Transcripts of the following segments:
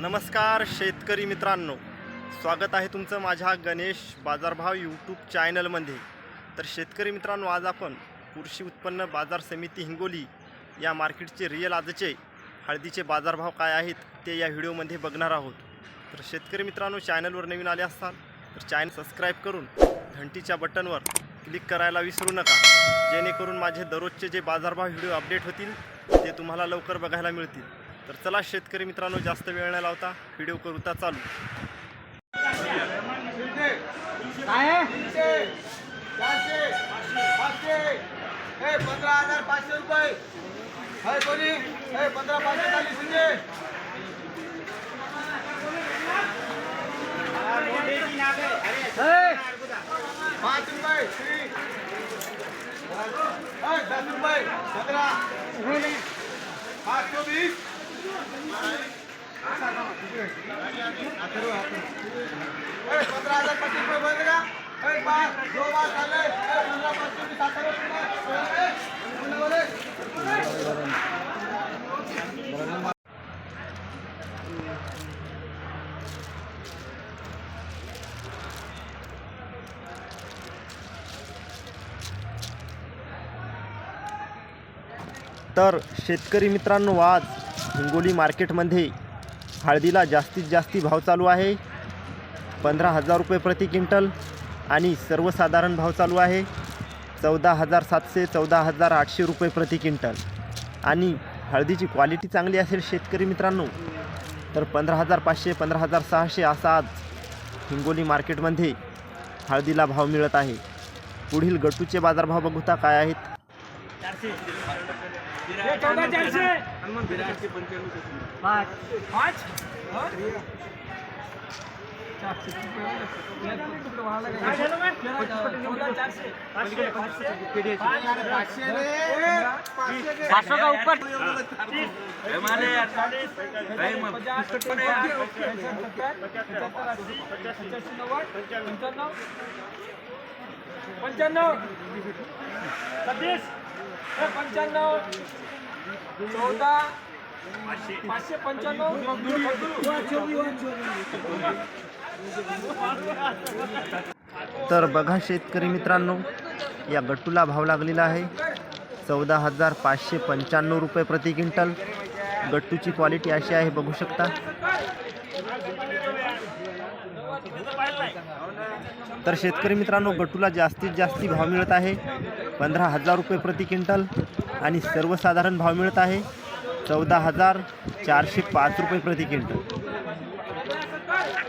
नमस्कार शेतकरी मित्रांनो. स्वागत आहे तुमचं माझ्या गणेश बाजारभाव यूट्यूब चॅनलमध्ये. तर शेतकरी मित्रांनो आज आपण कृषी उत्पन्न बाजार समिती हिंगोली या मार्केटचे रिअल आजचे हळदीचे बाजारभाव काय आहेत ते या व्हिडिओमध्ये बघणार आहोत. तर शेतकरी मित्रांनो चॅनलवर नवीन आले असाल तर चॅनल सबस्क्राईब करून घंटीच्या बटनवर क्लिक करायला विसरू नका. जेणेकरून माझे दररोजचे जे बाजारभाव व्हिडिओ अपडेट होतील ते तुम्हाला लवकर बघायला मिळतील. तर चला शेतकरी मित्रांनो जास्त वेळ न लावता. व्हिडिओ करूता चालू. काय पंधरा हजार पाचशे रुपये. कोणी? पंधरा पाचशे चालीस म्हणजे. पाच रुपये दस रुपये पंधरा. पाच सौ वीस. पंधरा हजार रुपये बंद का दो बार चालले पंधरा तर शेतकरी मित्रांनो आज हिंगोली मार्केटमध्ये हळदीला जास्तीत जास्ती भाव चालू आहे. पंधरा हजार रुपये प्रति क्विंटल आणि सर्वसाधारण भाव चालू आहे. चौदा हजार सातशे चौदा हजार आठशे रुपये प्रति क्विंटल. आणि हळदीची क्वालिटी चांगली असेल शेतकरी मित्रांनो तर पंधरा हजार पाचशे पंधरा हजार सहाशे असा आज हिंगोली मार्केटमध्ये हळदीला भाव मिळत आहे. पुढील गटूचे बाजारभाव बघूता काय आहेत. हे चौदा चारशे पाच पाच चारशे रुपये वाढला का? चौदा चारशे पाचशे पाचशे रे पाचशे रे. पाचशे का ऊपर। पचास, पंच्याण्णव पंच्याण्णव सतीश हे पंच्याण्णव चौदा पाचशे पंच्याण्णव. तर बघा शेतकरी मित्रांनो या गट्टूला भाव लागलेला आहे. चौदा हजार पाचशे पंच्याण्णव रुपये प्रति क्विंटल. गट्टूची क्वालिटी अशी आहे बघू शकता. तर शेतकरी मित्रांनो गट्टूला जास्तीत जास्ती भाव मिळत आहे. पंधरा हजार रुपये प्रति क्विंटल आणि सर्वसाधारण भाव मिळत आहे. चौदा हजार चारशे पाच रुपये प्रति क्विंटल.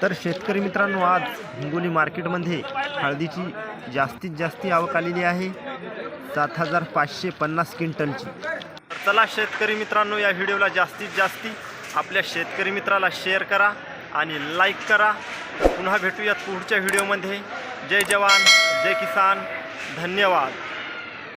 तर शेतकरी मित्रांनो आज हिंगोली मार्केटमध्ये हळदीची जास्तीत जास्ती आवक आलेली आहे. सात हजार पाचशे पन्नास क्विंटलची. चला शेतकरी मित्रांनो या व्हिडिओला जास्तीत जास्ती आपल्या शेतकरी मित्राला शेअर करा आणि लाईक करा. पुन्हा भेटूयात पुढच्या व्हिडिओमध्ये. जय जवान जय किसान. धन्यवाद.